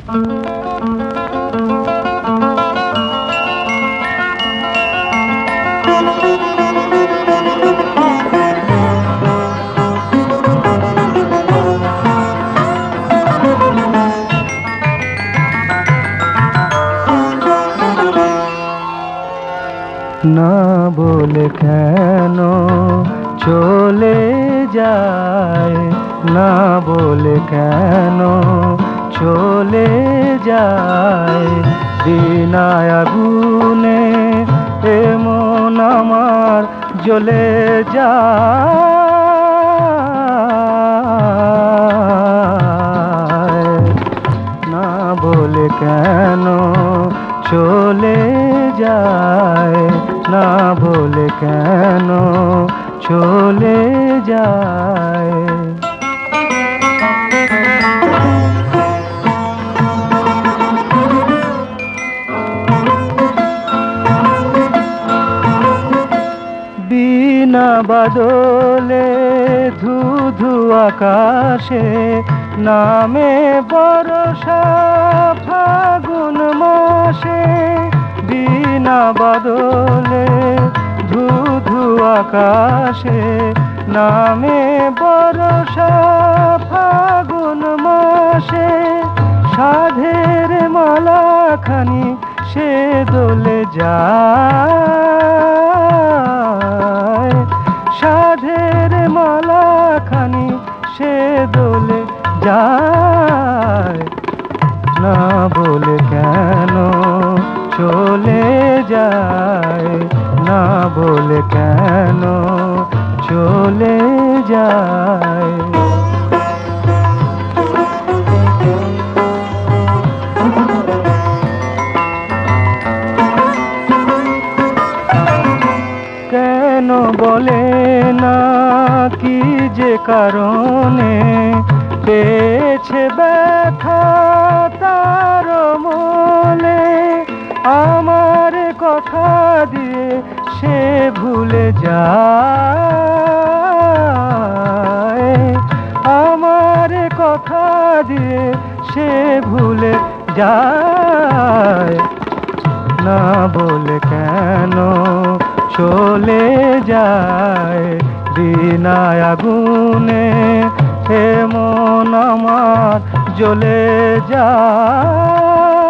না বলে কেন চলে যায়? না বলে কেন চলে যায়। বিনায় আগুনে, এমন আমার জ্বলে যায়। না বলে কেন চলে যায়? না বলে কেন চলে যায়? বিনা বাদলে ধু ধু আকাশে নামে বরষা ফাগুন মাসে বিনা বাদলে ধু ধু আকাশে নামে বরষা ফাগুন মাসে সাধের মালাখানি সে দোলে যায়। দোলে যায়। না বলে কেন চলে যায়? না বলে কেন চলে যায়? কেন বলে কি যে কারণে পেয়েছে ব্যথা তার মনে। আমার কথা দিয়ে সে ভুলে যায়। আমার কথা দিয়ে সে ভুলে যায়। না বলে কেন চলে যায় বিনা আগুনে হে মন আমার জ্বলে যায়।